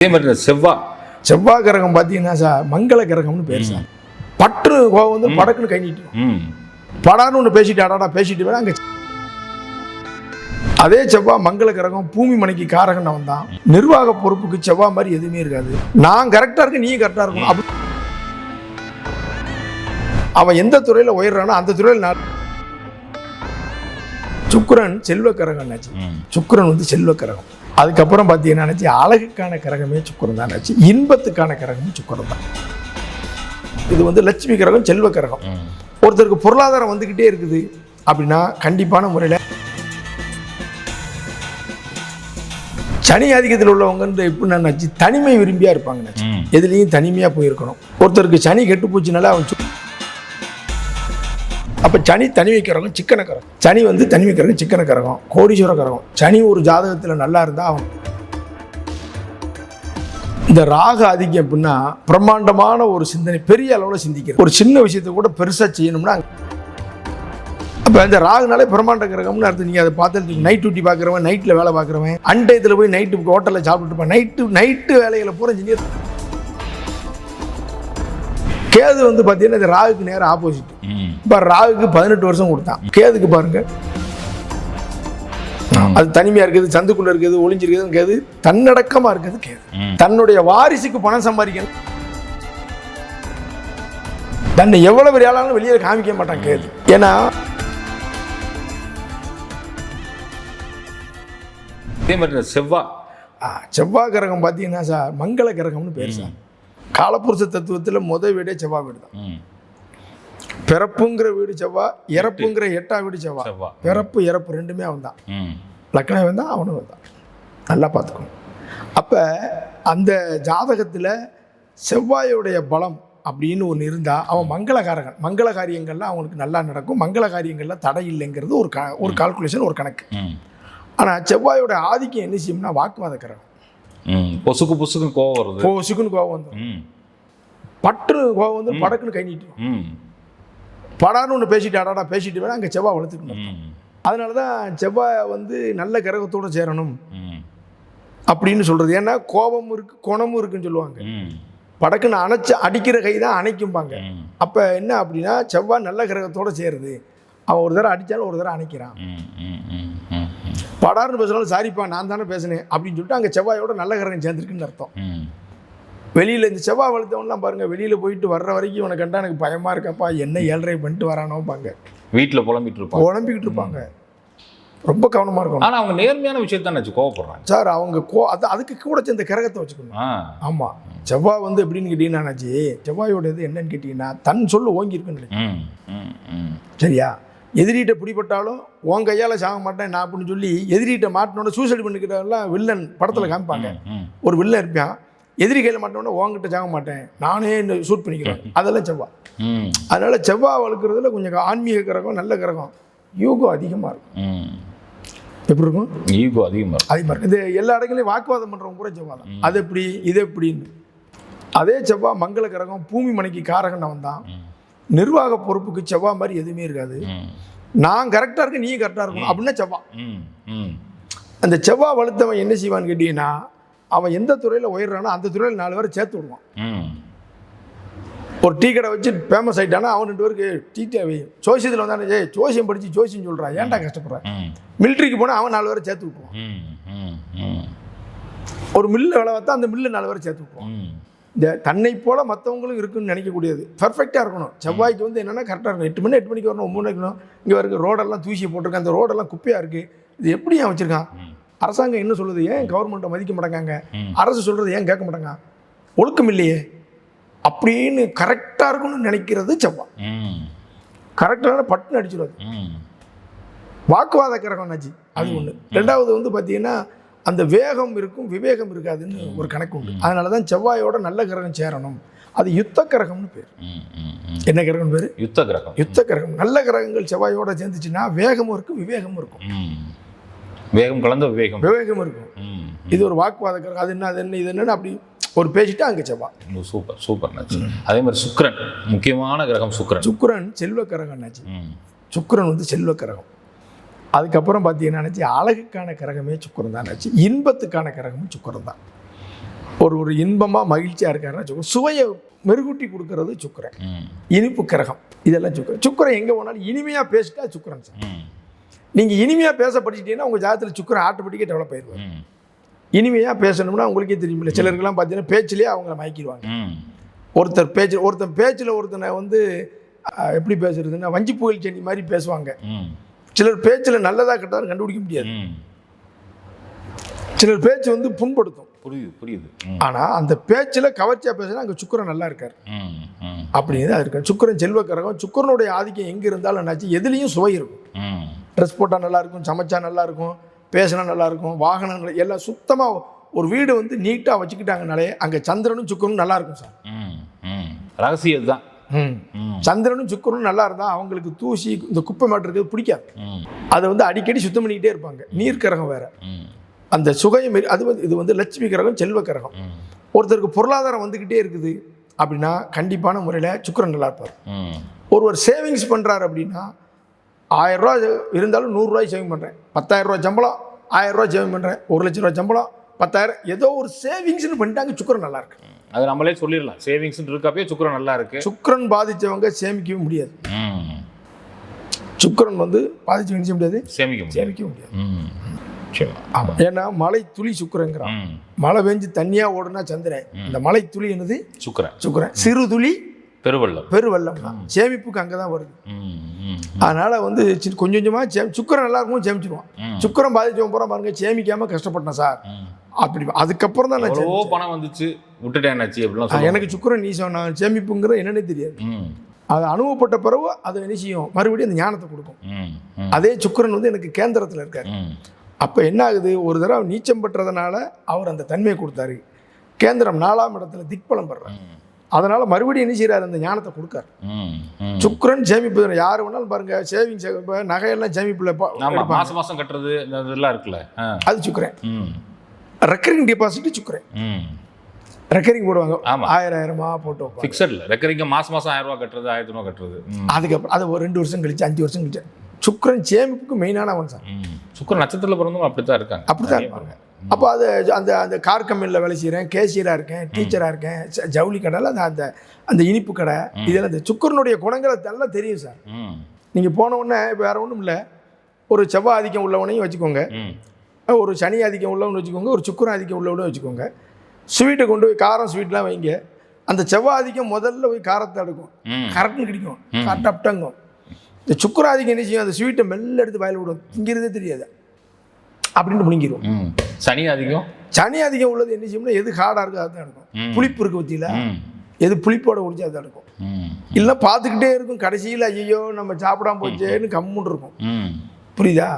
அதே மாதிரி செவ்வாய் செவ்வாய் கிரகம் பார்த்தீங்கன்னா சார் மங்கள கிரகம்னு பேர் சார். பற்று கோவம் வந்து படக்குன்னு கை நீட்டும் படான்னு ஒன்று பேசிட்டு அடாடா பேசிட்டு வேணா அங்கே அதே செவ்வாய் மங்கள கிரகம் பூமி மனைக்கு காரகன் அவன் தான் நிர்வாக பொறுப்புக்கு செவ்வாய் மாதிரி எதுவுமே இருக்காது. நான் கரெக்டாக இருக்கு நீ கரெக்டாக இருக்கணும். அப்படி அவன் எந்த துறையில் உயர்றானோ அந்த துறையில் நான் சுக்கிரன் செல்வ கிரகம் ஆச்சு ம். சுக்கிரன் வந்து செல்வ கிரகம். அதுக்கப்புறம் பார்த்தீங்கன்னா அழகுக்கான கிரகமே சுக்கிரன் தான் நினச்சி இன்பத்துக்கான கிரகமும் சுக்கிரன் தான் இது வந்து லட்சுமி கிரகம் செல்வ கிரகம். ஒருத்தருக்கு பொருளாதாரம் வந்துக்கிட்டே இருக்குது. அப்படின்னா கண்டிப்பான முறையில் சனி ஆதிக்கத்தில் உள்ளவங்கன்ற எப்படி நினச்சி தனிமை விரும்பியா இருப்பாங்க எதுலேயும் தனிமையாக போயிருக்கணும். ஒருத்தருக்கு சனி கெட்டு போச்சுனால அவன் அப்போ சனி தனிமை வைக்கிறவங்க சிக்கன கரகம் சனி வந்து தனிமை வைக்கிறவங்க சிக்கன கரகம் கோடீஸ்வர கரகம் சனி ஒரு ஜாதகத்தில் நல்லா இருந்தால் அவன். இந்த ராக ஆதிக்கம் அப்படின்னா பிரம்மாண்டமான ஒரு சிந்தனை பெரிய அளவில் சிந்திக்கிறது. ஒரு சின்ன விஷயத்தை கூட பெருசாக செய்யணும்னா அப்போ இந்த ராகுனாலே பிரம்மாண்ட கிரகம்னு அர்த்தம். நீங்கள் அதை பார்த்து நைட் டியூட்டி பார்க்குறவன் நைட்டில் வேலை பார்க்குறவன். அண்டயத்தில் போய் நைட்டு ஹோட்டலில் சாப்பிட்டுட்டு நைட்டு நைட்டு வேலைகளை பூரா இன்ஜினியர் கேது வந்து பார்த்தீங்கன்னா இந்த ராகுக்கு நேரம் ஆப்போசிட் இப்போ ராகுக்கு பதினெட்டு வருஷம் கொடுத்தான். கேதுக்கு பாருங்க. அது தனிமையா இருக்குது சந்துக்குள்ள இருக்குது ஒளிஞ்சிருக்குது கேது தன்னடக்கமா இருக்குது கேது. தன்னுடைய வாரிசுக்கு பணம் சம்பாதிக்கணும். தன்னை எவ்வளவு பெரிய ஆளாலும் வெளியே காமிக்க மாட்டான் கேது. ஏன்னா அதே மாதிரி செவ்வாய் செவ்வாய் கிரகம் பார்த்தீங்கன்னா சார் மங்கள கிரகம்னு பேர் சார். காலப்புருஷ தத்துவத்தில் முத வீடே செவ்வாய் வீடு தான் பிறப்புங்கிற வீடு செவ்வாய் இறப்புங்கிற எட்டாம் வீடு செவ்வாய் செவ்வாய் பிறப்பு இறப்பு ரெண்டுமே அவன் தான் லக்னம் வந்தான் அவனும் வந்தான். நல்லா பார்த்துக்கணும் அப்போ அந்த ஜாதகத்தில் செவ்வாயோடைய பலம் அப்படின்னு ஒன்று இருந்தால் அவன் மங்களகாரகன். மங்கள காரியங்கள்லாம் அவனுக்கு நல்லா நடக்கும். மங்கள காரியங்களில் தடை இல்லைங்கிறது ஒரு க ஒரு கால்குலேஷன் ஒரு கணக்கு. ஆனால் செவ்வாயோட ஆதிக்கம் என்ன செய்யும்னா வாக்குவாத கிரகம் ம். பொசுக்கு பொசுக்கு கோவம் வருது. இப்போ சிக்குன்னு கோவம் வந்துடும் ம். பட்டுன்னு கோவம் வந்து படக்குன்னு கை நீட்டும் ம். படான்னு ஒன்று பேசிட்டு அடாடா பேசிட்டு வேணா அங்கே செவ்வாய் வளர்த்துக்கணும். அதனால தான் செவ்வாய் வந்து நல்ல கிரகத்தோடு சேரணும். அப்படின்னு சொல்கிறது ஏன்னா கோபம் இருக்கு குணமும் இருக்குன்னு சொல்லுவாங்க. படக்குன்னு அணைச்சு அடிக்கிற கை தான் அணைக்கும்பாங்க அப்போ என்ன அப்படின்னா செவ்வாய் நல்ல கிரகத்தோட சேருது. அவன் ஒரு தடவை அடித்தாலும் ஒரு தடவை அணைக்கிறான். படார்னு பேசினாலும் சாரிப்பா நான் தானே பேசினேன். அப்படின்னு சொல்லிட்டு அங்கே செவ்வாயோட நல்ல கிரகம் சேர்ந்துருக்குன்னு அர்த்தம். வெளியில் இந்த செவ்வாய் வளர்த்தவன்லாம் பாருங்கள் வெளியில் போயிட்டு வர்ற வரைக்கும் உனக்கு கண்டா எனக்கு பயமாக இருக்கப்பா என்ன ஏழரை பண்ணிட்டு வரானோப்பாங்க வீட்டில் புலம்பிட்டு இருப்பாங்க. குழம்பிக்கிட்டு இருப்பாங்க. ரொம்ப கவனமாக இருக்கணும். ஆனால் அவங்க நேர்மையான விஷயத்தான் நினச்சி கோவப்படுறாங்க. சார் அவங்க கோ அது அதுக்கு கூட சேர்ந்த கிரகத்தை வச்சுக்கணும். ஆமாம் செவ்வாய் வந்து எப்படின்னு கேட்டீங்கன்னாச்சு செவ்வாயோட இது என்னன்னு கேட்டிங்கன்னா தன் சொல்லு ஓங்கி இருக்குன்னு சரியா? எதிரிகிட்ட பிடிபட்டாலும் உன் கையால் சாக மாட்டேன் நான் அப்படின்னு சொல்லி எதிரிகிட்ட மாட்டினோட சூசைட் பண்ணிக்கிறவங்களாம் வில்லன் படத்தில் காமிப்பாங்க. ஒரு வில்லன் இருப்பான். எதிரி கையில் மாட்டோன்னே உன்கிட்ட சாக மாட்டேன். நானே இந்த ஷூட் பண்ணிக்கிறேன். அதெல்லாம் செவ்வாய் ம். அதனால் செவ்வாய் வளர்க்குறதுல கொஞ்சம் ஆன்மீக கிரகம் நல்ல கிரகம். யூகம் அதிகமாக இருக்கும் ம். எப்படி இருக்கும்? ஈகோ அதிகமாக அதிகமாக இருக்கும் இது எல்லா இடங்களையும் வாக்குவாதம் பண்ணுறவங்க கூட செவ்வாய் தான். அது எப்படி? இது எப்படின்னு. அதே செவ்வாய் மங்கள கிரகம் பூமி மனைக்கு காரகன் அவன் தான். ம். நிர்வாக பொறுப்புக்கு செவ்வாய் மாதிரி எதுவுமே இருக்காது. நான் கரெக்டாக இருக்கேன் நீ கரெக்டாக இருக்கணும். அப்படின்னா செவ்வாய் அந்த செவ்வாய் வளர்த்தவன் என்ன செய்வான்னு கேட்டீங்கன்னா அவன் எந்த துறையில் உயர்றானோ அந்த துறையில் நாலு பேரை சேர்த்து விடுவான். ஒரு டீ கடை வச்சு ஃபேமஸ் ஆகிட்டானா அவன் ரெண்டு பேருக்கு டீ ஜோசியத்தில் வந்தானே ஏய் ஜோசியம் படித்து ஜோசியம் சொல்கிறான் ஏன்டா கஷ்டப்படுறேன் மிலிட்ரிக்கு போனால் அவன் நாலு பேரை சேர்த்து ம் ஒரு மில்லு வேலை பார்த்தா அந்த மில்லு நாலு பேரை சேர்த்து விட்டுருவான். ம். இந்த தன்னை போல மற்றவங்களும் இருக்குன்னு நினைக்கக்கூடியது. பர்ஃபெக்டாக இருக்கணும். செவ்வாய்க்கு வந்து என்னென்னா கரெக்டாக இருக்கணும். எட்டு மணி எட்டு மணிக்கு வரணும் ஒம்பது மணிக்கு வரணும். இங்கே இருக்க ரோடெல்லாம் தூசியை போட்டிருக்கான் அந்த ரோடெல்லாம் குப்பையாக இருக்குது இது எப்படி ஏன் வச்சுருக்கான். அரசாங்கம் என்ன சொல்லுது? ஏன் கவர்மெண்ட்டை மதிக்க மாட்டாங்க ம். அரசு சொல்கிறது ஏன் கேட்க மாட்டாங்க? ஒழுக்கம் இல்லையே. அப்படின்னு கரெக்டாக இருக்கணும்னு நினைக்கிறது செவ்வாய் கரெக்டான பட்டுன்னு அடிச்சிடுவாது ம். வாக்குவாத கிரகம் நாச்சு அது ஒன்று ரெண்டாவது வந்து பார்த்தீங்கன்னா அந்த வேகம் இருக்கும் விவேகம் இருக்காதுன்னு ஒரு கணக்கு உண்டு. அதனால தான் செவ்வாயோட நல்ல கிரகம் சேரணும். அது யுத்த கிரகம்னு பேர். என்ன கிரகம் பேர்? யுத்த கிரகம். யுத்த கிரகம். நல்ல கிரகங்கள் செவ்வாயோட சேர்ந்துச்சுன்னா வேகமும் இருக்கும் விவேகமும் இருக்கும். வேகம் கலந்த விவேகம். விவேகம் இருக்கும். இது ஒரு வாக்குவாத கிரகம் அது என்ன அது என்ன இது என்னன்னு அப்படி ஒரு பேசிட்டு அங்கே செவ்வாய். சூப்பர் சூப்பர் அதே மாதிரி சுக்கிரன் முக்கியமான கிரகம் சுக்கிரன். சுக்கிரன் செல்வ கிரகம் சுக்கிரன் வந்து செல்வ கிரகம் அதுக்கப்புறம் பார்த்தீங்கன்னா நினச்சி அழகுக்கான கிரகமே சுக்கிரன் தான் நினச்சி இன்பத்துக்கான கிரகமும் சுக்கிரன் தான். ஒரு ஒரு இன்பமாக மகிழ்ச்சியாக இருக்காருன்னா சுக்கரன். சுவையை மெருகூட்டி கொடுக்கறது சுக்கரன். இனிப்பு கிரகம் இதெல்லாம் சுக்கரன். சுக்கரன் எங்கே போனாலும் இனிமையாக பேசிட்டா சுக்கரன் சார். நீங்கள் இனிமையாக பேச படிச்சிட்டீங்கன்னா உங்கள் ஜாதகத்தில் சுக்கரன் ஆட்டோமேட்டிக்காக டெவலப் ஆயிடுவார். ம். இனிமையாக பேசணும்னா உங்களுக்கே தெரியுமில்ல சிலருக்கெல்லாம் பார்த்தீங்கன்னா பேச்சிலேயே அவங்கள மயக்கிடுவாங்க. ஒருத்தர் பேச்சு ஒருத்தன் பேச்சில் ஒருத்தனை வந்து எப்படி பேசுறதுன்னா வஞ்சி புகழ் செடி மாதிரி பேசுவாங்க. சிலர் பேச்சில் நல்லதா கெட்டதான்னு கண்டுபிடிக்க முடியாது. சிலர் பேச்சு வந்து புண்படுத்தும். புரியுது புரியுது. ஆனால் அந்த பேச்சில் கவர்ச்சியாக பேசுனா அங்கே சுக்கரன் நல்லா இருக்கார். அப்படின்னு தான் இருக்கு. சுக்கரன் செல்வக்கரகம் சுக்கரனுடைய ஆதிக்கம் எங்கே இருந்தாலும் என்னாச்சு எதுலேயும் சுவை இருக்கும். ட்ரெஸ் போட்டால் நல்லா இருக்கும் சமைச்சா நல்லா இருக்கும் பேசினா நல்லா இருக்கும் வாகனம் நல்லா- எல்லாம் சுத்தமாக ஒரு வீடு வந்து நீட்டாக வச்சுக்கிட்டாங்கனாலே அங்கே சந்திரனும் சுக்கரனும் நல்லா இருக்கும் சார் ரகசியம் தான் ம். ம். சந்திரனும் சுக்கரனும் நல்லா இருந்தால் அவங்களுக்கு தூசி இந்த குப்பை மாட்டு இருக்கிறது பிடிக்காது. அதை வந்து அடிக்கடி சுத்தம் பண்ணிக்கிட்டே இருப்பாங்க. நீர் கிரகம் வேற. அந்த சுகையும் அது வந்து இது வந்து லட்சுமி கிரகம் செல்வ கிரகம். ஒருத்தருக்கு பொருளாதாரம் வந்துக்கிட்டே இருக்குது அப்படின்னா கண்டிப்பான முறையில் சுக்கிரன் நல்லா இருப்பார். ஒருவர் சேவிங்ஸ் பண்ணுறாரு அப்படின்னா ஆயிரம் ரூபா இருந்தாலும் நூறுரூவாய் சேவிங் பண்ணுறேன் பத்தாயிரம் ரூபா சம்பளம் ஆயிரம் ரூபா சேவிங் பண்ணுறேன் ஒரு லட்ச ரூபா சம்பளம் பத்தாயிரம் ஏதோ ஒரு சேவிங்ஸ்னு பண்ணிட்டாங்க சுக்கிரன் நல்லா இருக்கு. அது நம்மளே சொல்லிடலாம். சேவிங்ஸ் இருக்கப்பயே சுக்கரம் நல்லா இருக்கு. சுக்கிரன் பாதிச்சவங்க சேமிக்கவே முடியாது. சுக்கிரன் வந்து என்ன செய்ய முடியாது? சேமிக்க சேமிக்க முடியாது. ஏன்னா மழை துளி சுக்கிரங்கிறான் மழை பெஞ்சு தண்ணியாக ஓடுனா சந்திரன். இந்த மழை துளி என்னது? சுக்கரன். சுக்கிரன். சிறு துளி பெருவெள்ளம். பெருவெள்ளம் தான் சேமிப்புக்கு அங்கே தான் வருது அதனால வந்து கொஞ்சம் கொஞ்சமாக சே சுக்கரன் நல்லா இருக்கும் சேமிச்சிருவான். ம். சுக்கரன் பாதிச்சவன் பூரா பாருங்க சேமிக்காம கஷ்டப்பட்டேன் சார். அப்படி அதுக்கப்புறம் தான் நான். பணம் வந்துச்சு விட்டுட்டேன் அப்படிலாம். எனக்கு சுக்கரன் நீ சொன்ன சேமிப்புங்கிற என்னன்னே தெரியாது. அது அனுபவப்பட்ட பிறகு அது என்ன செய்யும்? மறுபடியும் அந்த ஞானத்தை கொடுக்கும். அதே சுக்கரன் வந்து எனக்கு கேந்திரத்தில் இருக்கார். அப்போ என்ன ஆகுது? ஒரு தடவை நீச்சம் பெற்றதுனால அவர் அந்த தன்மையை கொடுத்தாரு. கேந்திரம் நாலாம் இடத்துல திக்பலம் பெறார் அதனால மறுபடியும் என்ன செய்றாரு? அந்த ஞானத்தை கொடுக்காரு. சுக்கரன் சேமிப்பு யார் வேணாலும் பாருங்க. சேவிங்ஸ் நகையெல்லாம் சேமிப்புல. மாசம் மாசம் கட்டுறது இந்த இதெல்லாம் இருக்குல்ல. அது சுக்கரன். ம். ரெக்கரிங் டெபாசிட் சுக்கரன். ம். ரெக்கரிங் போடுவாங்க. ஆயிரம் ஆயிரமா போட்டு ஃபிக்ஸட்ல ரெக்கரிங்க மாசம் மாசம் ஆயிரம் ரூபாய் கட்டுறது ஆயிரத்தி ரூபாய் கட்டுறது. அதுக்கப்புறம் அது ஒரு ரெண்டு வருஷம் கழிச்சு அஞ்சு வருஷம் கழிச்சு. சுக்கரன் சேமிப்புக்கு மெயினானவன் சார் ம். சுக்கர நட்சத்திரத்தில் பிறந்தவங்க அப்படித்தான் இருக்காங்க. அப்படித்தான் நிறைய இருப்பாங்க. அப்போ அது அந்த அந்த கார் கம்பெனியில் வேலை செய்கிறேன் கேஷியராக இருக்கேன் டீச்சராக இருக்கேன் ஜவுளி கடையில் அந்த அந்த அந்த இனிப்பு கடை இதெல்லாம் இந்த சுக்கரனுடைய குணங்களை நல்லா தெரியும் சார். நீங்கள் போன உடனே இப்போ வேறு ஒன்றும் இல்லை. ஒரு செவ்வாய் ஆதிக்கம் உள்ளவனையும் வச்சுக்கோங்க. ஒரு சனி ஆதிக்கம் உள்ளவனு வச்சுக்கோங்க ஒரு சுக்கரன் ஆதிக்கம் உள்ளவனும் வச்சுக்கோங்க. ஸ்வீட்டை கொண்டு போய் காரம் ஸ்வீட்லாம் வைங்க. அந்த செவ்வாய் ஆதிக்கம் முதல்ல போய் காரத்தை எடுக்கும். ம். கரெக்ட்னு கிடைக்கும். கரெக்டாக அப்டங்கும். இந்த சுக்கர ஆதிக்கம் என்ன செய்யும்? அந்த ஸ்வீட்டை மெல்ல எடுத்து வாயில் விடும் திங்கிறதே தெரியாது. அப்படின்னு முழுங்கிடும் சனி அதிகம். சனி அதிகம் உள்ளது என்ன செய்யும்னா எது ஹார்டாக இருக்கோ அதுதான் எடுக்கும். புளிப்பு இருக்கு பற்றியில் எது புளிப்போட குடிச்சு அதுதான் எடுக்கும். இல்லை பார்த்துக்கிட்டே இருக்கும் கடைசியில் ஐயோ நம்ம சாப்பிடாம போச்சேன்னு கம்முன்னு இருக்கும். புரியுதா?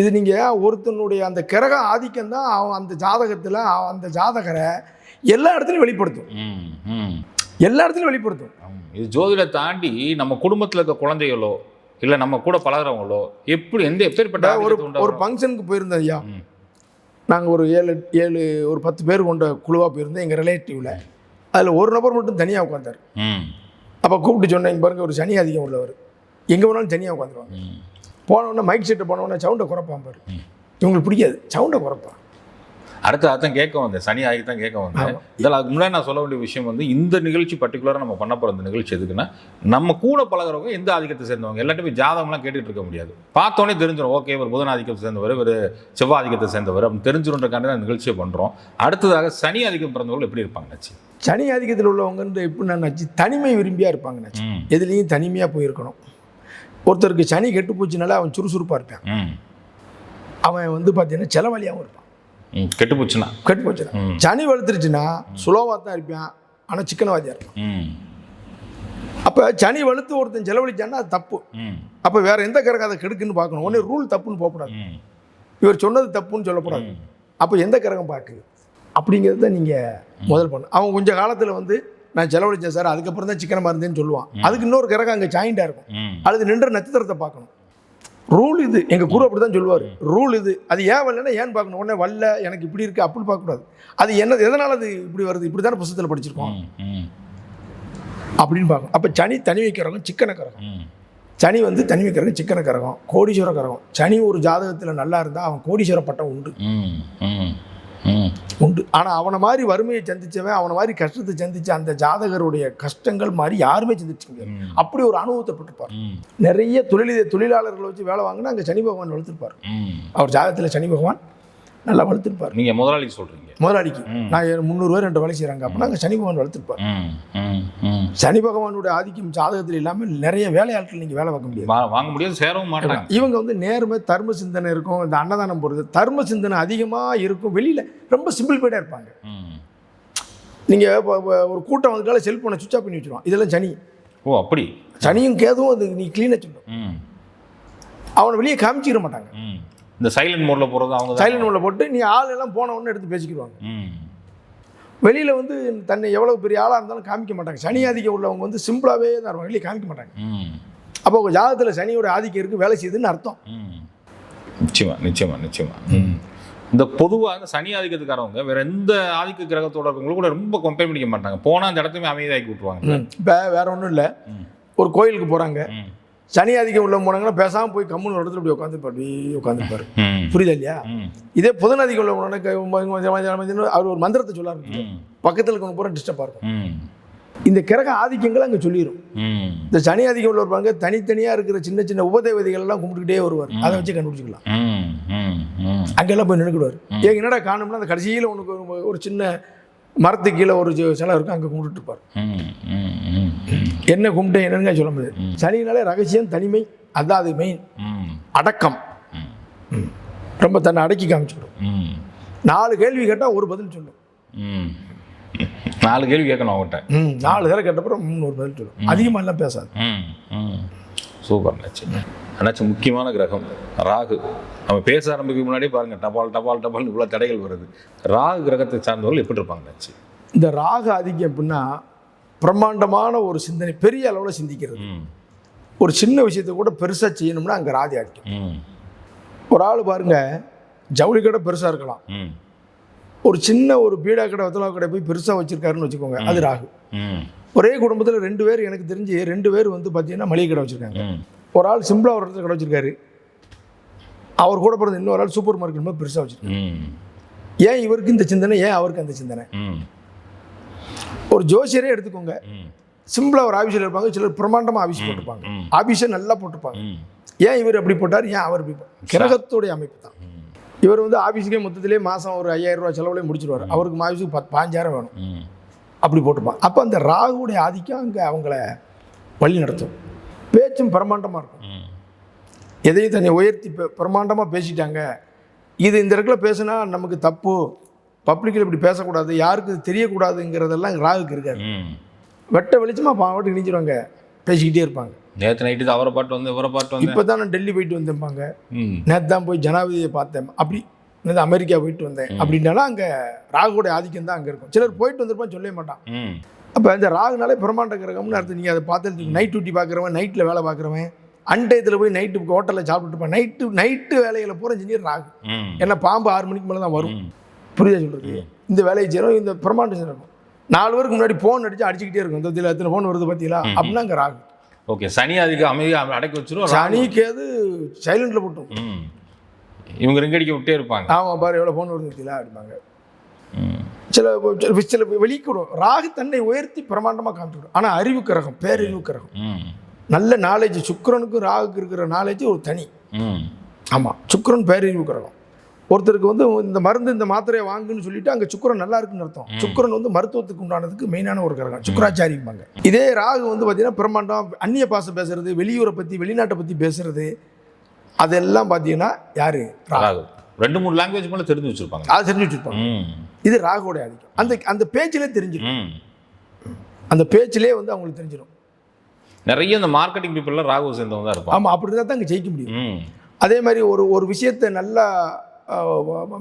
இது நீங்கள் ஒருத்தனுடைய அந்த கிரக ஆதிக்கம் தான் அவன் அந்த ஜாதகத்தில் அந்த ஜாதகரை எல்லா இடத்துலையும் வெளிப்படுத்தும். எல்லா இடத்துலையும் வெளிப்படுத்தும். இது ஜோதிட தாண்டி நம்ம குடும்பத்தில் இருக்க குழந்தைகளோ இல்லை நம்ம கூட பழகுறவங்களோ எப்படி எந்த எப்பேற்பட்ட ஒரு ஒரு? ஃபங்க்ஷனுக்கு போயிருந்தோம் ஐயா. நாங்கள் ஒரு ஏழு ஏழு ஒரு பத்து பேர் கொண்ட குழுவாக போயிருந்தோம் எங்கள் ரிலேட்டிவில் அதில் ஒரு நபர் மட்டும் தனியாக உட்காந்தார் அப்போ கூப்பிட்டு சொன்னேன் பாருங்க ஒரு சனி அதிகம் உள்ளவர். எங்கே வேணாலும் தனியாக உட்காந்துருவாங்க. போனவுடனே மைக் செட்டு போனவுடனே சவுண்டை குறைப்பான் பாரு. இவங்களுக்கு பிடிக்காது. சவுண்டை குறைப்பான். அடுத்து அதான் கேட்க வந்தேன். சனி ஆகி தான் கேட்க வந்தேன். இதில் அதுக்கு முன்னாடி நான் சொல்ல வேண்டிய விஷயம் வந்து இந்த நிகழ்ச்சி பர்டிகுலராக நம்ம பண்ண போகிற இந்த நிகழ்ச்சி எதுக்குன்னா நம்ம கூட பழகுறவங்க எந்த ஆதிக்கத்தை சேர்ந்தவங்க? எல்லாத்தையும் ஜாதகம்லாம் கேட்டுட்டு இருக்க முடியாது. பார்த்தோன்னே தெரிஞ்சிடும் ஓகே இவர் புதன் ஆதிக்கத்தை சேர்ந்தவர் இவர் செவ்வாய் ஆதிக்கத்தை சேர்ந்தவர் அப்படின்னு தெரிஞ்சிருன்றக்காண்டி தான் நிகழ்ச்சியை பண்ணுறோம் அடுத்ததாக சனி ஆதிக்கம் பிறந்தவர்கள் எப்படி இருப்பாங்க நச்சு? சனி ஆதிக்கத்தில் உள்ளவங்கன்ற எப்படி நான் நச்சு தனிமை விரும்பியாக இருப்பாங்க நச்சு. எதுலேயும் தனிமையாக போயிருக்கணும். ஒருத்தருக்கு சனி கெட்டு போச்சுனால அவன் சுறுசுறுப்பாக இருப்பான். அவன் வந்து பார்த்தீங்கன்னா செலவழியாகவும் இருப்பான். கெட்டு போச்சுன்னா கெட்டு போச்சுன்னா. சனி வலுத்துருச்சுன்னா சுலோவாக தான் இருப்பான் ஆனால் சிக்கனவாதியாக இருப்பான். அப்போ சனி வலுத்து ஒருத்தன் செலவழிச்சான்னா அது தப்பு. அப்போ வேற எந்த கிரகம் அதை கெடுக்குன்னு பார்க்கணும். ஒன்றே ரூல் தப்புன்னு போகக்கூடாது. இவர் சொன்னது தப்புன்னு சொல்லக்கூடாது. அப்போ எந்த கிரகம் பார்க்குது? அப்படிங்கிறத நீங்கள் முதல் பண்ணு அவன் கொஞ்சம் காலத்தில் வந்து நான் செலவழிச்சேன் சார் அதுக்கப்புறம் தான் சிக்கனமாக இருந்தேன்னு சொல்லுவான். அதுக்கு இன்னொரு கிரகம் அங்கே ஜாயிண்டாக இருக்கும். அல்லது நின்ற நட்சத்திரத்தை பார்க்கணும். ரூல் இது. எங்கள் குரு அப்படி தான் சொல்லுவார். ரூல் இது. அது ஏன் வரலன்னா ஏன்னு பார்க்கணும்? உடனே வரல எனக்கு இப்படி இருக்குது அப்படி பார்க்கக்கூடாது. அது என்ன எதனால் அது இப்படி வருது? இப்படி தானே புத்தகத்தில் படிச்சிருக்கோம் அப்படின்னு பார்க்கணும். அப்போ சனி தனி வைக்கிறவங்க சிக்கன கிரகம். சனி வந்து தனி வைக்கிறவங்க சிக்கன கிரகம் கோடீஸ்வர கிரகம். சனி ஒரு ஜாதகத்தில் நல்லா இருந்தால் அவன் கோடீஸ்வர பட்டம் உண்டு உண்டு ஆனால் அவனை மாதிரி வறுமையை சந்திச்சவன் அவனை மாதிரி கஷ்டத்தை சந்திச்ச அந்த ஜாதகருடைய கஷ்டங்கள் மாதிரி யாருமே சந்திச்சு முடியாது. அப்படி ஒரு அனுபவத்தை பெற்றிருப்பார் ம். நிறைய தொழில் தொழிலாளர்களை வச்சு வேலை வாங்கினா அங்கே சனி பகவான் வளர்த்துருப்பார். அவர் ஜாதகத்தில் சனி பகவான் நல்லா வளர்த்துருப்பார். நீங்க முதலாளி சொல்றீங்க. முதலாளிக்கு. நான் ஏ- முந்நூறு பேர் ரெண்டு வேலை செய்கிறாங்க அப்படின்னா அங்கே சனி பகவான் வளர்த்துருப்பார். சனி பகவானுடைய ஆதிக்கம் ஜாதகத்தில் இல்லாமல் நிறைய வேலையாட்கள் நீங்கள் வேலை பார்க்க முடியாது. வாங்க முடியாது சேரவும் மாட்டாங்க இவங்க வந்து நேர்மை தர்ம சிந்தனை இருக்கும் இந்த அன்னதானம் போகிறது தர்ம சிந்தனை அதிகமாக இருக்கும். வெளியில் ரொம்ப சிம்பிள் பேடாக இருப்பாங்க. நீங்கள் ஒரு கூட்டம் வந்துட்டாலும் செல்ஃபோனை சுவிச் ஆஃப் பண்ணி வச்சிருவான் இதெல்லாம் சனி. ஓ அப்படி? சனியும் கேதுவும் அது நீ க்ளீனாக சொல்லும் ம். அவனை வெளியே காமிச்சிக்க மாட்டாங்க. இந்த சைலண்ட் மோட்ல போறது அவங்க தான் சைலண்ட் உள்ள போட்டு நீ ஆள் எல்லாம் போன உடனே எடுத்து பேசிக்கிடுவாங்க ம். வெளியில் வந்து தன்னை எவ்வளோ பெரிய ஆளாக இருந்தாலும் காமிக்க மாட்டாங்க சனி ஆதிக்கம் உள்ளவங்க வந்து சிம்பிளாகவே தான் இருப்பாங்க வெளியே காமிக்க மாட்டாங்க ம். அப்போ உங்கள் ஜாதகத்தில் சனியோட ஆதிக்கம் இருக்குது வேலை செய்யுதுன்னு அர்த்தம் ம். நிச்சயமா நிச்சயமா நிச்சயமா. இந்த பொதுவாக இந்த சனி ஆதிக்கத்துக்காரவங்க வேற எந்த ஆதிக்க கிரகத்தோட இருக்கவங்களும் கூட ரொம்ப கம்பேர் பண்ணிக்க மாட்டாங்க போனா அந்த இடத்தையுமே அமைதியாக்கி விட்டுருவாங்க இப்போ வேற ஒன்றும் இல்லை. ஒரு கோயிலுக்கு போகிறாங்க. சனி ஆதிக்கம் உள்ள போனாங்கன்னா பேசாமல் போய் கம்முன்னு இடத்துல இப்படி உட்காந்துருப்பார் இப்படி உட்காந்துருப்பார். புரியுதா இல்லையா. இதே புதன் ஆதிக்கம் உள்ள போனோன்னா அவர் ஒரு மந்திரத்தை சொல்ல ஆரம்பிச்சு. பக்கத்தில் இருக்கவங்க பூரா டிஸ்டர்பாக இருக்கும். இந்த கிரக ஆதிக்கங்கள் அங்கே சொல்லிடும். இந்த சனி ஆதிக்கம் உள்ள இருப்பாங்க தனித்தனியாக இருக்கிற சின்ன சின்ன உபதேவதைகள் எல்லாம் கும்பிட்டுக்கிட்டே வருவார். அதை வச்சு கண்டுபிடிச்சிக்கலாம். அங்கெல்லாம் போய் நின்றுக்கிடுவார் ஏன் என்னடா காணும்னா அந்த கடைசியில் உனக்கு ஒரு- சின்ன மரத்துக்கு கீழே ஒரு சிலை இருக்கும் அங்கே கும்பிட்டுட்டு இருப்பார். என்ன கும்பிட்டேன் என்னன்னு சொல்ல முடியாது. சனினாலே ரகசியம் தனிமை அதான் அது மெயின். அடக்கம். ரொம்ப தன்னை அடக்கி காமிச்சுக்கிடும். ம். நாலு கேள்வி கேட்டால் ஒரு பதில் சொல்லும். நாலு கேள்வி கேட்கணும் அவங்ககிட்ட ம். நாலு தடவை கேட்டப்பறம் மூணு ஒரு பதில் சொல்லும். அதிகமாக எல்லாம் பேசாது. சூப்பர் அண்ணாச்சி. அண்ணாச்சி முக்கியமான கிரகம் ராகு. நம்ம பேச ஆரம்பிக்க முன்னாடியே பாருங்க டபால் டபால் டபால் இவ்வளோ தடைகள் வருது. ராகு கிரகத்தை சார்ந்தவர்கள் எப்படி இருப்பாங்க அண்ணாச்சி? இந்த ராக ஆதிக்கம் எப்படின்னா பிரம்மாண்டமான ஒரு சிந்தனை பெரிய அளவில் சிந்திக்கிறது. ஒரு சின்ன விஷயத்தை கூட பெருசாக செய்யணும்னா அங்கே ராதி ஆதிக்கம் ம். ஒரு ஆள் பாருங்க ஜவுளி கடை பெருசாக இருக்கலாம். ஒரு சின்ன ஒரு பீடா கடை வத்தலா கடை போய் பெருசாக வச்சிருக்காருன்னு வச்சுக்கோங்க அது ராகு. ஒரே குடும்பத்தில் ரெண்டு பேர் எனக்கு தெரிஞ்சு ரெண்டு பேர் வந்து பார்த்தீங்கன்னா மளிகை கடை வச்சுருக்காங்க. ஒரு ஆள் சிம்பிளாக ஒரு இடத்துல கடை வச்சிருக்காரு. அவர் கூட பிறந்த இன்னொரு ஆள் சூப்பர் மார்க்கெட் மாதிரி பெருசாக வச்சிருக்காரு. ம். ஏன் இவருக்கு இந்த சிந்தனை? ஏன் அவருக்கு அந்த சிந்தனை? ஒரு ஜோசியரே எடுத்துக்கோங்க. சிம்பிளாக ஒரு ஆஃபீஸில் இருப்பாங்க சிலர் பிரமாண்டமாக ஆஃபீஸ் போட்டிருப்பாங்க. ம். ஆஃபீஸை நல்லா போட்டிருப்பாங்க. ஏன் இவர் அப்படி போட்டார்? ஏன் அவர் போட்டார் கிரகத்தோடைய அமைப்பு தான். இவர் வந்து ஆஃபீஸுக்கே மொத்தத்திலே மாதம் ஒரு ஐயாயிரம் ரூபாய் செலவுலேயே முடிச்சிருவார். அவருக்கு ஆஃபீஸுக்கு பத்து பாஞ்சாயிரம் வேணும். அப்படி போட்டுப்பான் அப்போ அந்த ராகுடைய ஆதிக்கம் அங்கே அவங்கள வழி நடத்தும். பேச்சும் பிரமாண்டமாக இருக்கும். எதையும் தன்னை உயர்த்தி பிரமாண்டமாக பேசிட்டாங்க. இது இந்த இடத்துல பேசுனா நமக்கு தப்பு. பப்ளிக்கில் இப்படி பேசக்கூடாது யாருக்கு தெரியக்கூடாதுங்கிறதெல்லாம் ராகுக்கு இருக்காது. ம். வெட்ட வெளிச்சமாக பாவட்டு இணைச்சிருவாங்க பேசிக்கிட்டே இருப்பாங்க. நேற்று நைட்டு அவரை பாட்டு வந்து இவரை பாட்டு வந்து. இப்போ தான் நான் டெல்லி போயிட்டு வந்தேன்பாங்க நேற்று தான் போய் ஜனாதிபதியை பார்த்தேன். அப்படி நேத்து அமெரிக்கா போயிட்டு வந்தேன். அப்படின்னாலும் அங்கே ராகுடைய ஆதிக்கம் தான் அங்கே இருக்கும். சிலர் போயிட்டு வந்திருப்பான்னு சொல்லவே மாட்டான். அப்போ இந்த ராகுனாலே பிரம்மாண்ட கிரகம்னு அர்த்தம். நீங்கள் அதை பார்த்து நைட் டியூட்டி பார்க்குறவன் நைட்டில் வேலை பார்க்குறவன் அன்டயத்தில் போய் நைட்டு ஹோட்டலில் சாப்பிட்டுருப்பான் நைட்டு நைட்டு வேலைகளை பூரா செஞ்சு ராகு. ஏன்னா பாம்பு ஆறு மணிக்கு மேலே தான் வரும். புரியுதா சொல்கிறது இந்த வேலையை செய்கிறோம் இந்த பிரம்மாண்டம் செய்யணும். நாலு பேருக்கு முன்னாடி ஃபோன் அடிச்சு அடிச்சுக்கிட்டே இருக்கும். இந்த இதில் எத்தனை ஃபோன் வருது பார்த்தீங்களா அப்படின்னா அங்கே ராகு. ஓகே சனி அதிகம் அமைதியாக அடக்கி வச்சிரும் ராகு- சனிக்கேது சைலண்டில் போட்டோம். இவங்க ரெங்கடிக்க விட்டே இருப்பாங்க. ஆமாம் பாரு எவ்வளோ ஃபோன் வருது பார்த்தீங்களா அப்படிம்பாங்க. ம் சில சில- வெளிக்கிடும். ராகு தன்னை உயர்த்தி பிரமாண்டமாக காமிச்சுடும் ஆனால் அறிவு கிரகம் பேரறிவு கிரகம். நல்ல நாலேஜ் சுக்கிரனுக்கும் ராகுக்கு இருக்கிற நாலேஜ் ஒரு தனி. ஆமாம் சுக்கிரன் பேரறிவு கிரகம். ஒருத்தருக்கு வந்து இந்த மருந்து இந்த மாத்திரையை வாங்குன்னு சொல்லிட்டு அங்கே சுக்கிரன் நல்லா இருக்குன்னு அர்த்தம். சுக்கிரன் வந்து மருத்துவத்துக்கு உண்டானதுக்கு மெயினான ஒரு கிரகம் சுக்கராச்சாரிம்பாங்க. இதே ராகு வந்து பார்த்தீங்கன்னா பிரம்மாண்டம் அந்நிய பாசம் பேசுறது வெளியூரை பற்றி வெளிநாட்டை பற்றி பேசுறது அதெல்லாம் பார்த்தீங்கன்னா யாரு? ராகு. ரெண்டு மூணு லாங்குவேஜ் மேலே தெரிஞ்சு வச்சிருப்பாங்க. அது தெரிஞ்சு வச்சுருப்பாங்க. இது ராகுவோட ஆதிக்கம். அந்த அந்த பேச்சிலே தெரிஞ்சிடும் அந்த பேச்சிலே வந்து அவங்களுக்கு தெரிஞ்சிடும் நிறைய இந்த மார்க்கெட்டிங் பீப்புள்லாம் ராகு சேர்ந்தவங்க தான் இருப்பாங்க. ஆமாம் அப்படி இருந்தால் தான் அங்கே ஜெயிக்க முடியும். அதே மாதிரி ஒரு ஒரு விஷயத்தை நல்லா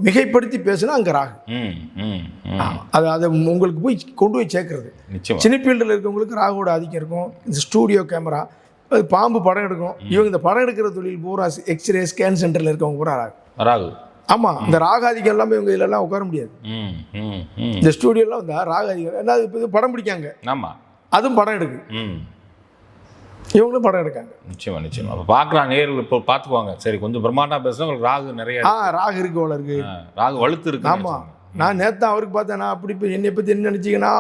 மிகைப்படுத்தி பேசுனா அங்கே ராகு அது அதை உங்களுக்கு போய் கொண்டு போய் சேர்க்கறது. நிச்சயமா. சினி ஃபீல்டில் இருக்கவங்களுக்கு ராகுவோட ஆதிக்கம் இருக்கும். இந்த ஸ்டூடியோ கேமரா அது பாம்பு படம் எடுக்கும். இவங்க இந்த படம் எடுக்கிற தொழில் பூரா எக்ஸ்ரே ஸ்கேன் சென்டரில் இருக்கவங்க பூரா ராகு. ராகு. ஆமாம் இந்த ராகாதிக்கம் எல்லாமே இவங்க இதெல்லாம் உட்கார முடியாது. இந்த ஸ்டூடியோலாம் வந்தா ராகாதிகம் ஏன்னா இப்போ இது படம் பிடிக்காங்க. ஆமாம் அதுவும் படம் எடுக்கு. ம். இவங்களும் படம் எடுக்காங்க. நிச்சயமா நிச்சயமா. அப்போ பார்க்கலாம் நேரில் இப்போ பார்த்துக்குவாங்க. சரி கொஞ்சம் பிரம்மாண்டா பேசுனா உங்களுக்கு ராகு நிறைய ஆ ராகு இருக்கு போல இருக்கு. ராகு வலுத்து இருக்கு ஆமா. நான் நேத்தான் அவருக்கு பார்த்தேன் நான் அப்படி இப்போ என்னை பற்றி என்ன நினச்சிங்கன்னா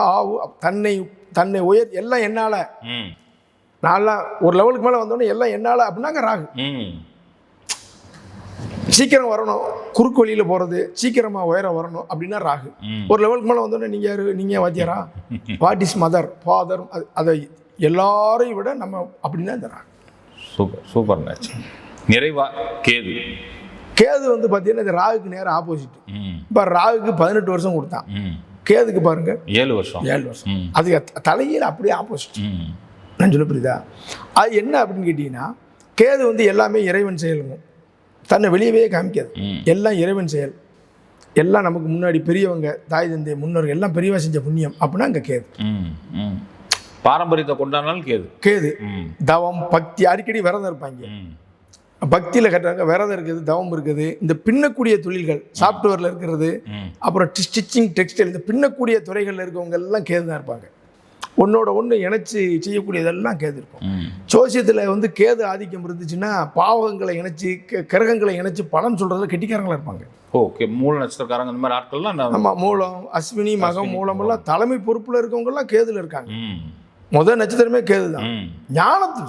தன்னை தன்னை உயர் எல்லாம் என்னால். நான்லாம் ஒரு லெவலுக்கு மேலே வந்தோடனே எல்லாம் என்னால் அப்படின்னாங்க ராகு. ம். சீக்கிரம் வரணும் குறுக்கு வழியில் போகிறது சீக்கிரமாக உயர வரணும் அப்படின்னா ராகு. ஒரு லெவலுக்கு மேலே வந்தோடனே நீங்கள் யார்? நீங்கள் வாத்தியாரா? வாட் இஸ் மதர் ஃபாதர் அதை எல்லாரையும் விட நம்ம அப்படின்னா இந்த ராகு சூப்பர் சூப்பர் மேட்ச். நிறைவா கேது? கேது வந்து பார்த்தீங்கன்னா இந்த ராகுக்கு நேரம் ஆப்போசிட். இப்போ ராகுக்கு பதினெட்டு வருஷம் கொடுத்தான். கேதுக்கு பாருங்க. ஏழு வருஷம். ஏழு வருஷம். அது தலையில் அப்படியே ஆப்போசிட். நான் சொல்ல புரியுதா? அது என்ன அப்படின்னு கேட்டிங்கன்னா கேது வந்து எல்லாமே இறைவன் செயலுங்க. தன்னை வெளியவே காமிக்காது. எல்லாம் இறைவன் செயல். எல்லாம் நமக்கு முன்னாடி பெரியவங்க தாய் தந்தை முன்னோர்கள் எல்லாம் பெரியவா செஞ்ச புண்ணியம் அப்படின்னா அங்கே கேது. பாரம்பரியத்தை கொண்டாடினாலும் கேது. கேது. தவம் பக்தி அடிக்கடி விரதம் இருப்பாங்க. பக்தியில் கட்டுறாங்க விரதம் இருக்குது தவம் இருக்குது. இந்த பின்னக்கூடிய தொழில்கள் சாஃப்ட்வேரில் இருக்கிறது அப்புறம் ஸ்டிச்சிங் டெக்ஸ்டைல் இந்த பின்னக்கூடிய துறைகளில் இருக்கவங்க எல்லாம் கேது தான் இருப்பாங்க. ஒன்னோட ஒன்று இணைச்சி செய்யக்கூடியதெல்லாம் கேது இருக்கும். ம். ஜோசியத்தில் வந்து கேது ஆதிக்கம் இருந்துச்சுன்னா பாவகங்களை இணைச்சி கிரகங்களை இணைச்சி பலன் சொல்கிறதுல கெட்டிக்காரங்களா இருப்பாங்க. ஓகே. மூல நட்சத்திரக்காரங்க இந்த மாதிரி ஆட்கள்லாம் நான் ஆமாம் மூலம் அஸ்வினி மகம் மூலம் எல்லாம் தலைமை பொறுப்பில் இருக்கவங்கெல்லாம் கேதுல இருக்காங்க. முதல் நட்சத்திரமே கேது தான் ஞானத்து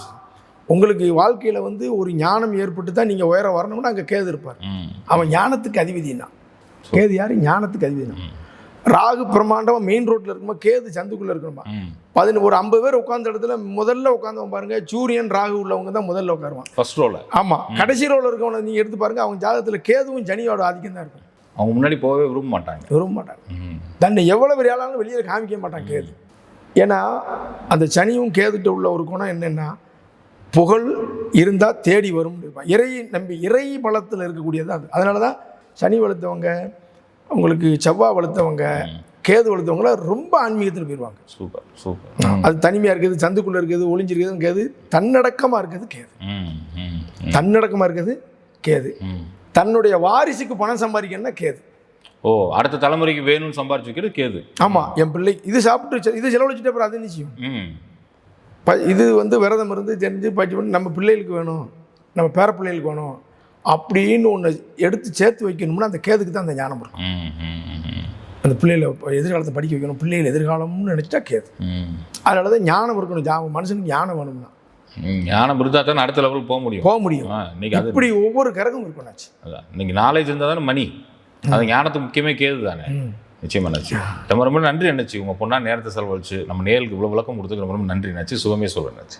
உங்களுக்கு வாழ்க்கையில் வந்து ஒரு ஞானம் ஏற்பட்டு தான் நீங்கள் உயர வரணும்னா அங்கே கேது இருப்பார். அவன் ஞானத்துக்கு அதிபதினா. கேது யார்? ஞானத்துக்கு அதிபதினா. ராகு பிரம்மாண்டமாக மெயின் ரோட்டில் இருக்கும்போது கேது சந்துக்குள்ளே இருக்கணுமா? பதின ஒரு ஐம்பது பேர் உட்கார்ந்த இடத்துல முதல்ல உட்காந்தவன் பாருங்க சூரியன் ராகு உள்ளவங்க தான் முதல்ல உட்காருவான். ஃபர்ஸ்ட் ரோல ஆமாம் கடைசி ரோல இருக்கவனை நீங்கள் எடுத்து பாருங்க அவங்க ஜாதகத்தில் கேதுவும் சனியோட ஆதிக்கம் தான் இருக்கும். அவங்க முன்னாடி போகவே விரும்ப மாட்டாங்க. விரும்ப மாட்டாங்க. தன்னை எவ்வளோ பெரிய ஆளாலும் வெளியில் காமிக்க மாட்டான் கேது. ஏன்னா அந்த சனியும் கேதுட்ட உள்ள ஒரு குணம் என்னென்னா புகழ் இருந்தால் தேடி வரும் இறை நம்பி இறை பலத்தில் இருக்கக்கூடியது அது. அதனால தான் சனி வளர்த்தவங்க உங்களுக்கு செவ்வாய் வளர்த்தவங்க கேது வளர்த்தவங்களாம் ரொம்ப ஆன்மீகத்தில் போயிடுவாங்க சூப்பர் சூப்பர். அது தனிமையாக இருக்குது சந்துக்குள்ளே இருக்குது ஒளிஞ்சிருக்குது கேது தன்னடக்கமாக இருக்குது கேது. தன்னடக்கமாக இருக்குது கேது. தன்னுடைய வாரிசுக்கு பணம் சம்பாதிக்கணும்னா கேது. ஓ அடுத்த தலைமுறைக்கு வேணும்னு சம்பாரிச்சு வைக்கிறது கேது. ஆமாம் என் பிள்ளை இது சாப்பிட்டு இது செலவழிச்சிட்டு அப்புறம் அது நிச்சயம் ப இது வந்து விரதம் இருந்து தெரிஞ்சு பயிற்சி பண்ணி நம்ம பிள்ளைகளுக்கு வேணும் நம்ம பேர பிள்ளைகளுக்கு வேணும் அப்படின்னு ஒன்று எடுத்து சேர்த்து வைக்கணும்னா அந்த கேதுக்கு தான் அந்த ஞானம் இருக்கும். அந்த பிள்ளைகளை எதிர்காலத்தை படிக்க வைக்கணும் பிள்ளைகள் எதிர்காலம்னு நினச்சிட்டா கேது. அதனால தான் ஞானம் இருக்கணும் ஜா மனுஷனுக்கு ஞானம் வேணும்னா. ஞானம் இருந்தால் தானே அடுத்த லெவலுக்கு போக முடியும். போக முடியும். இன்னைக்கு இப்படி ஒவ்வொரு கிரகம் இருக்கணும்னாச்சு அதான் இன்னைக்கு நாலேஜ் இருந்தால் தானே மணி. அது ஞானத்துக்கு முக்கியமே கேது தானே நிச்சயமா நச்சு ரொம்ப ரொம்ப நன்றி அண்ணாச்சி உங்கள் பொண்ணா நேரத்தை செலவழிச்சு நம்ம நேருக்கு இவ்வளோ விளக்கம் கொடுத்துக்கு ரொம்ப ரொம்ப நன்றி நச்சு சுகமே சொல்கிறேன் நச்சு